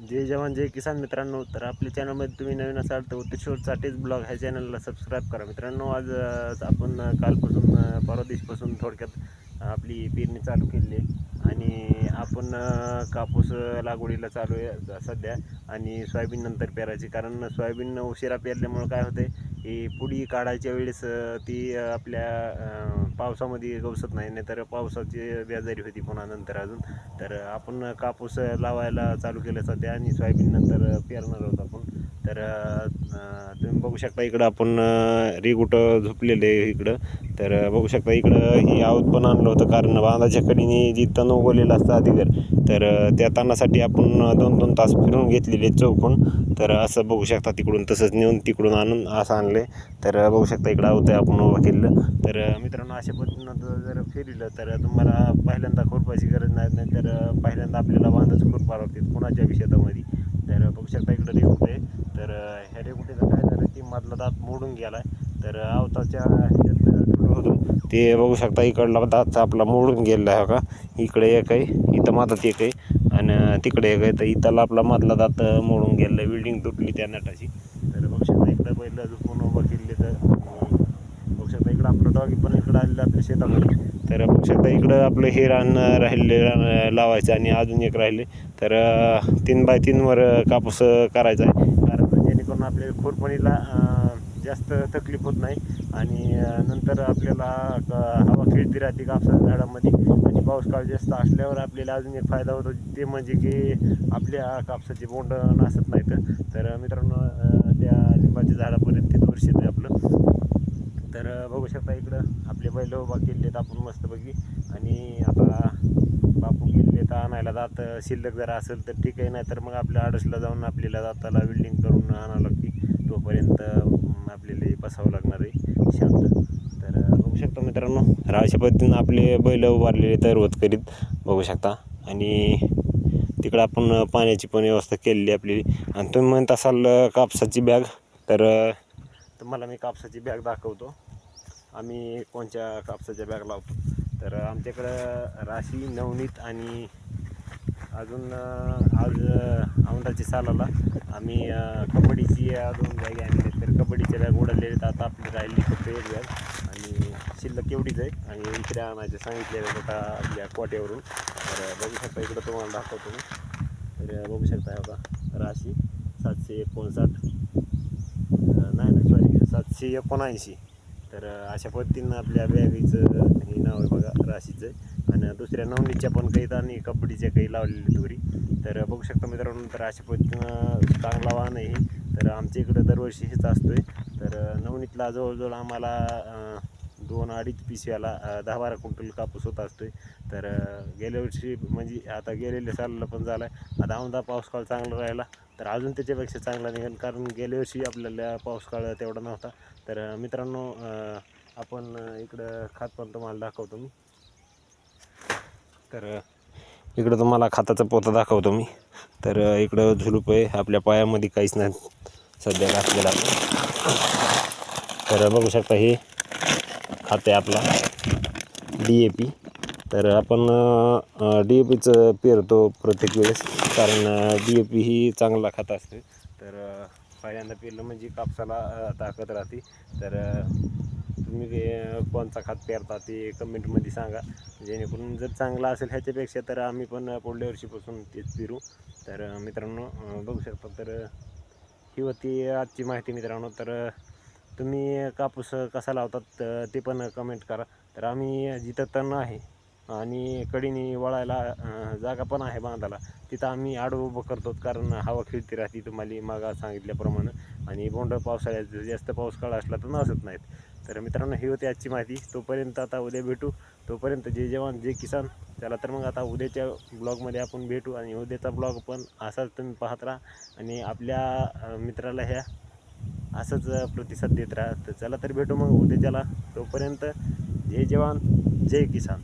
जय जवान जय किसान मित्रांनो. तर आपल्या चॅनलमध्ये तुम्ही नवीन असाल तर उत्तेश्वर ब्लॉग ह्या चॅनलला सबस्क्राईब करा. मित्रांनो आज आपण कालपासून परवा दिवशीपासून थोडक्यात आपली पेरणी चालू केली आहे. आणि आपण कापूस लागवडीला चालू आहे सध्या. आणि सोयाबीन नंतर पेरायची. कारण सोयाबीन उशिरा पेरल्यामुळं काय होते ही पुडी काढायच्या वेळेस ती आपल्या पावसामध्ये गवसत नाही नाहीतर पावसाची बेजारी होती पुन्हा नंतर अजून. तर आपण कापूस लावायला चालू केलं सध्या आणि सोयाबीन नंतर पेरणार आहोत आपण. तर तुम्ही बघू शकता इकडं आपण रिगुटं झोपलेले आहे इकडं. तर बघू शकता इकडं ही आऊत पण आणलं होतं कारण बांधाच्या कडीने जी तण उगवलेलं असतं अधिकर तर त्या तणासाठी आपण दोन दोन तास फिरून घेतलेले चौकून तर असं बघू शकता तिकडून तसंच नेऊन तिकडून आणून असं आणले तर बघू शकता इकडं आवतं आपण उभं केलेलं. तर मित्रांनो अशा पद्धतीनं जर- फिरलं तर तुम्हाला पहिल्यांदा खुरपायची गरज नाही नाही तर पहिल्यांदा आपल्याला बांधच खुरपा लागते कुणाच्या बी शेतामध्ये. तर बघू शकता इकडं रेगुट आहे. तर ह्या रेगुटीचं काय झालं की मधला दात मोडून गेला आहे तर आवताच्या ह्याच्यात ठेवलं होतं. ते बघू शकता इकडला दात आपला मोडून गेलेला आहे का इकडे एक आहे इथं मातात एक आहे आणि तिकडे एक आहे. तर इथला आपला मधला दात मोडून गेला आहे. बिल्डिंग तुटली त्या नटाची. तर बघू शकता इकडं पहिलं झोपून उभं केले तर बघू शकता इकडं आपलं डॉगी पण इकडं आलेलं आपल्या शेतामध्ये. तर बघू शकता इकडं आपलं हे रान राहिले रान लावायचं आणि अजून एक राहिले. तर तीन बाय तीनवर कापूस करायचा आहे. कारण आपल्या खुरपणीला जास्त तकलीफ होत नाही. आणि नंतर आपल्याला क- हवा खेळती राहते कापसाच्या झाडामध्ये. आणि पाऊस काळ जास्त असल्यावर आपल्याला अजून एक फायदा होतो ते म्हणजे की आपल्या कापसाचे बोंड नासत नाहीत. तर मित्रांनो त्या लिंबाच्या झाडापर्यंत ते वर्ष येते आपलं. तर बघू शकता इकडं आपले बैल उभा केलेत आपण मस्तपैकी. आणि आता बापू गेले तर आणायला जात. शिल्लक जर असेल तर ठीक आहे नाही तर मग आपल्या आडसला जाऊन आपल्याला जाताला वेल्डिंग करून आणावं लागते तोपर्यंत अं, आपल्याला बसावं लागणार आहे शांत तर बघू शकता मित्रांनो तर अशा पद्धतीनं आपले बैल उभारलेले तरवत करीत बघू शकता. आणि तिकडं आपण पाण्याची पण व्यवस्था केलेली आपली. आणि तुम्ही म्हणत असाल कापसाची बॅग तर तुम्हाला मी कापसाची बॅग दाखवतो. आम्ही कोणत्या कापसाच्या बॅग लावतो? तर आमच्याकडं राशी नवनीत आणि अजून आज अं, सालाला आम्ही कबड्डीची अजून बॅग आणली तर कबड्डीच्या बॅग उडवलेल्या आता आपली राहिली फक्त एक बॅग आणि शिल्लक एवढीच आहे. आणि इकडे आणायचे सांगितलेलं होता आपल्या कोट्यावरून. तर बघू शकता इकडं तुम्हाला दाखवतो मी. तर बघू शकता हे राशी सातशे एकोणसाठ. नाही ना सॉरी सातशे एकोणऐंशी. तर अशा पद्धतीनं आपल्या बॅगीचं हे नाव आहे बघा राशीचं. आणि दुसऱ्या नवनीच्या पण काही आणि कबड्डीच्या काही लावलेली दोरी तर बघू शकता मित्रांनो तर अशा पद्धतीनं चांगला वाहन आहे तर आमच्या इकडं दरवर्षी हेच आहे तर नवनीतला जवळजवळ आम्हाला दोन अडीच पिशव्याला दहा बारा क्विंटल कापूस होत असतो आहे तर गेल्या वर्षी म्हणजे आता गेलेल्या सालाला पण झाला. आहे आता औंधा पाऊस काळ चांगला राहिला. तर अजून त्याच्यापेक्षा चांगला निघेल कारण गेल्या वर्षी आपल्याला पाऊस काळ तेवढा नव्हता. तर मित्रांनो आपण इकडं खात पण तुम्हाला दाखवतो मी. तर इकडं तुम्हाला खाताचं पोतं दाखवतो मी. तर इकडं झुलूप आहे. आपल्या पायामध्ये काहीच नाही. सध्या घातलेला तर बघू शकता हे खाते आपला डी ए पी तर आपण डी ए पीचं पेरतो प्रत्येक वेळेस. कारण डी ए पी ही चांगला खात असते. तर पहिल्यांदा पेरलं म्हणजे कापसाला ताकद राहते. तर तुम्ही कोणता कोणचा पेरता ते कमेंटमध्ये सांगा. जेणेकरून जर चांगला असेल ह्याच्यापेक्षा तर आम्ही पण पुढल्या वर्षीपासून तेच पेरू. तर मित्रांनो बघू शकता तर ही होती आजची माहिती मित्रांनो. तर तुम्ही कापूस कसा लावतात ते पण कमेंट करा. तर आम्ही जिथं तण आहे आणि कडीने वळायला जागा पण आहे बांधाला तिथं आम्ही आडवं उभं करतो. कारण हवा खिळती राहते तुम्हाला मागा सांगितल्याप्रमाणे. आणि बोंड पावसाळ्यात जास्त पाऊस काळ असला तर नसत नाहीत. तर मित्रांनो ही होती आजची माहिती. तोपर्यंत आता उद्या भेटू. तोपर्यंत जे जवान जे किसान. त्याला तर मग आता उद्याच्या ब्लॉगमध्ये आपण भेटू आणि उद्याचा ब्लॉग पण असाच तुम्ही पाहत राहा आणि आपल्या मित्राला ह्या असंच प्रतिसाद देत राहा. तर चला तर भेटू मग उद्याच्याला. तोपर्यंत जय जवान जय किसान.